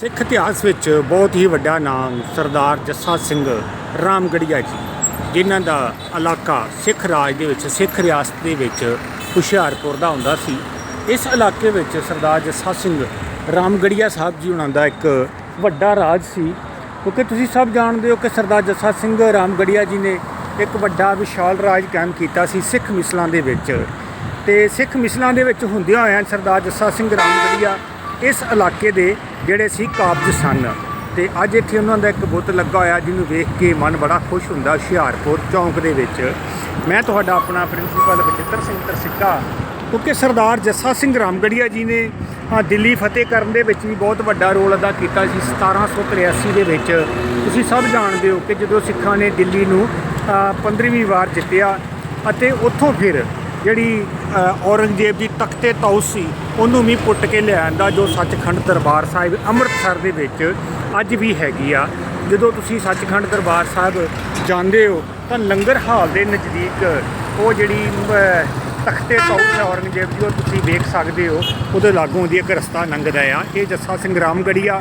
ਸਿੱਖ ਇਤਿਹਾਸ ਵਿੱਚ ਬਹੁਤ ਹੀ ਵੱਡਾ ਨਾਮ ਸਰਦਾਰ ਜੱਸਾ ਸਿੰਘ ਰਾਮਗੜੀਆ ਜੀ, ਜਿਨ੍ਹਾਂ ਦਾ ਇਲਾਕਾ ਸਿੱਖ ਰਾਜ ਦੇ ਵਿੱਚ, ਸਿੱਖ ਰਿਆਸਤ ਦੇ ਵਿੱਚ ਹੁਸ਼ਿਆਰਪੁਰ ਦਾ ਹੁੰਦਾ ਸੀ। ਇਸ ਇਲਾਕੇ ਵਿੱਚ ਸਰਦਾਰ ਜੱਸਾ ਸਿੰਘ ਰਾਮਗੜੀਆ ਸਾਹਿਬ ਜੀ ਉਹਨਾਂ ਦਾ ਇੱਕ ਵੱਡਾ ਰਾਜ ਸੀ। ਕਿਉਂਕਿ ਤੁਸੀਂ ਸਭ ਜਾਣਦੇ ਹੋ ਕਿ ਸਰਦਾਰ ਜੱਸਾ ਸਿੰਘ ਰਾਮਗੜੀਆ ਜੀ ਨੇ ਇੱਕ ਵੱਡਾ, ਵਿਸ਼ਾਲ ਰਾਜ ਕਾਇਮ ਕੀਤਾ ਸੀ ਸਿੱਖ ਮਿਸਲਾਂ ਦੇ ਵਿੱਚ। ਤੇ ਸਿੱਖ ਮਿਸਲਾਂ ਦੇ ਵਿੱਚ ਹੁੰਦਿਆਂ ਹੋਇਆਂ ਸਰਦਾਰ ਜੱਸਾ ਸਿੰਘ ਰਾਮਗੜੀਆ ਇਸ ਇਲਾਕੇ ਦੇ ਜਿਹੜੇ ਸੀ ਕਾਬਜ ਸਨ। ਤੇ ਅੱਜ ਇੱਥੇ ਉਹਨਾਂ ਦਾ ਇੱਕ ਬੁੱਤ ਲੱਗਾ ਹੋਇਆ, ਜਿਹਨੂੰ ਵੇਖ ਕੇ ਮਨ ਬੜਾ ਖੁਸ਼ ਹੁੰਦਾ ਹੁਸ਼ਿਆਰਪੁਰ ਚੌਂਕ ਦੇ ਵਿੱਚ। ਮੈਂ ਤੁਹਾਡਾ ਆਪਣਾ ਪ੍ਰਿੰਸੀਪਲ ਬਚਿੱਤਰ ਸਿੰਘ ਤਰਸਿੱਕਾ। ਕਿਉਂਕਿ ਸਰਦਾਰ ਜੱਸਾ ਸਿੰਘ ਰਾਮਗੜੀਆ ਜੀ ਨੇ ਦਿੱਲੀ ਫਤਿਹ ਕਰਨ ਦੇ ਵਿੱਚ ਵੀ ਬਹੁਤ ਵੱਡਾ ਰੋਲ ਅਦਾ ਕੀਤਾ ਸੀ 1783 ਦੇ ਵਿੱਚ। ਤੁਸੀਂ ਸਭ ਜਾਣਦੇ ਹੋ ਕਿ ਜਦੋਂ ਸਿੱਖਾਂ ਨੇ ਦਿੱਲੀ ਨੂੰ 15ਵੀਂ ਵਾਰ ਜਿੱਤਿਆ ਅਤੇ ਉੱਥੋਂ ਫਿਰ ਜਿਹੜੀ ਔਰੰਗਜ਼ੇਬ ਦੀ ਤਖਤੇ ਤਾਊਸ ਸੀ ਉਹਨੂੰ ਵੀ ਪੁੱਟ ਕੇ ਲਿਆਂਦਾ ਜੋ ਸੱਚਖੰਡ ਦਰਬਾਰ ਸਾਹਿਬ ਅੰਮ੍ਰਿਤਸਰ ਦੇ ਵਿੱਚ ਅੱਜ ਵੀ ਹੈਗੀ ਆ। ਜਦੋਂ ਤੁਸੀਂ ਸੱਚਖੰਡ ਦਰਬਾਰ ਸਾਹਿਬ ਜਾਂਦੇ ਹੋ ਤਾਂ ਲੰਗਰ ਹਾਲ ਦੇ ਨਜ਼ਦੀਕ ਉਹ ਜਿਹੜੀ ਅ, ਤਖਤੇ ਤਾਊਸ ਔਰੰਗਜ਼ੇਬ ਦੀ ਉਹ ਤੁਸੀਂ ਵੇਖ ਸਕਦੇ ਹੋ ਉਹਦੇ ਲਾਗੋਂ ਦੀ ਇੱਕ ਰਸਤਾ ਲੰਘਦਾ ਆ। ਇਹ ਜੱਸਾ ਸਿੰਘ ਰਾਮਗੜੀਆ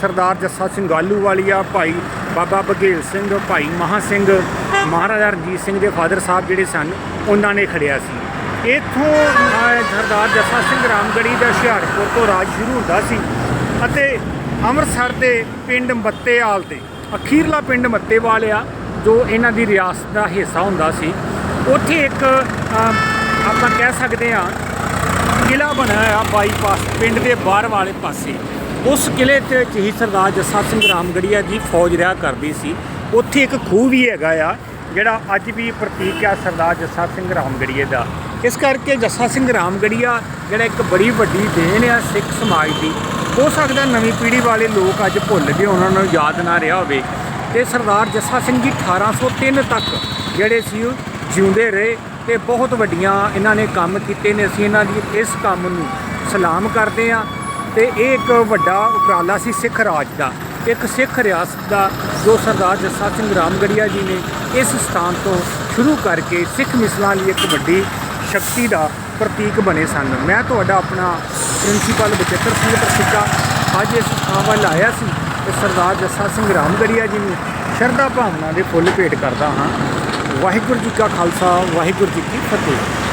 ਸਰਦਾਰ ਜੱਸਾ ਸਿੰਘ ਆਲੂਵਾਲੀਆ ਭਾਈ ਬਾਬਾ ਬਘੇਲ ਸਿੰਘ ਭਾਈ ਮਹਾ ਸਿੰਘ ਮਹਾਰਾਜਾ ਰਣਜੀਤ ਸਿੰਘ ਦੇ ਫਾਦਰ ਸਾਹਿਬ ਜਿਹੜੇ ਸਨ ਉਹਨਾਂ ਨੇ ਖੜਿਆ ਸੀ। ਇੱਥੋਂ ਸਰਦਾਰ ਜੱਸਾ ਸਿੰਘ ਰਾਮਗੜੀ ਦਾ ਹੁਸ਼ਿਆਰਪੁਰ ਤੋਂ ਰਾਜ ਸ਼ੁਰੂ ਹੁੰਦਾ ਸੀ ਅਤੇ ਅੰਮ੍ਰਿਤਸਰ ਦੇ ਪਿੰਡ ਮੱਤੇਵਾਲ ਤੇ, ਅਖੀਰਲਾ ਪਿੰਡ ਮੱਤੇਵਾਲ ਆ, ਜੋ ਇਹਨਾਂ ਦੀ ਰਿਆਸਤ ਦਾ ਹਿੱਸਾ ਹੁੰਦਾ ਸੀ। ਉੱਥੇ ਇੱਕ ਆਪਾਂ ਕਹਿ ਸਕਦੇ ਹਾਂ ਕਿਲਾ ਬਣਿਆ ਹੋਇਆ ਬਾਈਪਾਸ, ਪਿੰਡ ਦੇ ਬਾਹਰ ਵਾਲੇ ਪਾਸੇ। ਉਸ ਕਿਲੇ ਤੇ ਹੀ ਸਰਦਾਰ ਜੱਸਾ ਸਿੰਘ ਰਾਮਗੜੀਆ ਦੀ ਫੌਜ ਰਿਹਾ ਕਰਦੀ ਸੀ। ਉੱਥੇ ਇੱਕ ਖੂਹ ਵੀ ਹੈਗਾ ਆ, ਜਿਹੜਾ ਅੱਜ ਵੀ ਪ੍ਰਤੀਕ ਆ ਸਰਦਾਰ ਜੱਸਾ ਸਿੰਘ ਰਾਮਗੜੀਏ ਦਾ। ਇਸ ਕਰਕੇ ਜੱਸਾ ਸਿੰਘ ਰਾਮਗੜੀਆ ਜਿਹੜਾ ਇੱਕ ਬੜੀ ਵੱਡੀ ਦੇਣ ਆ ਸਿੱਖ ਸਮਾਜ ਦੀ, ਹੋ ਸਕਦਾ ਨਵੀਂ ਪੀੜ੍ਹੀ ਵਾਲੇ ਲੋਕ ਅੱਜ ਭੁੱਲ ਗਏ, ਉਹਨਾਂ ਨੂੰ ਯਾਦ ਨਾ ਰਿਹਾ ਹੋਵੇ। ਤੇ ਸਰਦਾਰ ਜੱਸਾ ਸਿੰਘ ਜੀ 1803 ਤੱਕ ਜਿਹੜੇ ਸੀ ਉਹ ਜਿਉਂਦੇ ਰਹੇ ਤੇ ਬਹੁਤ ਵੱਡੀਆਂ ਇਹਨਾਂ ਨੇ ਕੰਮ ਕੀਤੇ ਨੇ। ਅਸੀਂ ਇਹਨਾਂ ਦੀ ਇਸ ਕੰਮ ਨੂੰ ਸਲਾਮ ਕਰਦੇ ਹਾਂ ਤੇ ਇਹ ਇੱਕ ਵੱਡਾ ਉਪਰਾਲਾ ਸੀ ਸਿੱਖ ਰਾਜ ਦਾ। ਇੱਕ ਸਿੱਖ ਰਿਆਸਤ ਦਾ ਜੋ ਸਰਦਾਰ ਜੱਸਾ ਸਿੰਘ ਰਾਮਗੜੀਆ ਜੀ ਨੇ ਇਸ ਸਥਾਨ ਤੋਂ ਸ਼ੁਰੂ ਕਰਕੇ ਸਿੱਖ ਮਿਸਲਾਂ ਲਈ ਇੱਕ ਵੱਡੀ ਸ਼ਕਤੀ ਦਾ ਪ੍ਰਤੀਕ ਬਣੇ ਸਨ। ਮੈਂ ਤੁਹਾਡਾ ਆਪਣਾ ਪ੍ਰਿੰਸੀਪਲ ਬਚਿੱਤਰ ਸਿੰਘ ਪ੍ਰਸਿੱਧਾ ਅੱਜ ਇਸ ਥਾਂ ਵੱਲ ਆਇਆ ਸੀ ਤੇ ਸਰਦਾਰ ਜੱਸਾ ਸਿੰਘ ਰਾਮਗੜੀਆ ਜੀ ਨੂੰ ਸ਼ਰਧਾ ਭਾਵਨਾ ਦੇ ਫੁੱਲ ਭੇਟ ਕਰਦਾ ਹਾਂ। ਵਾਹਿਗੁਰੂ ਜੀ ਕਾ ਖਾਲਸਾ, ਵਾਹਿਗੁਰੂ ਜੀ ਕੀ ਫਤਿਹ।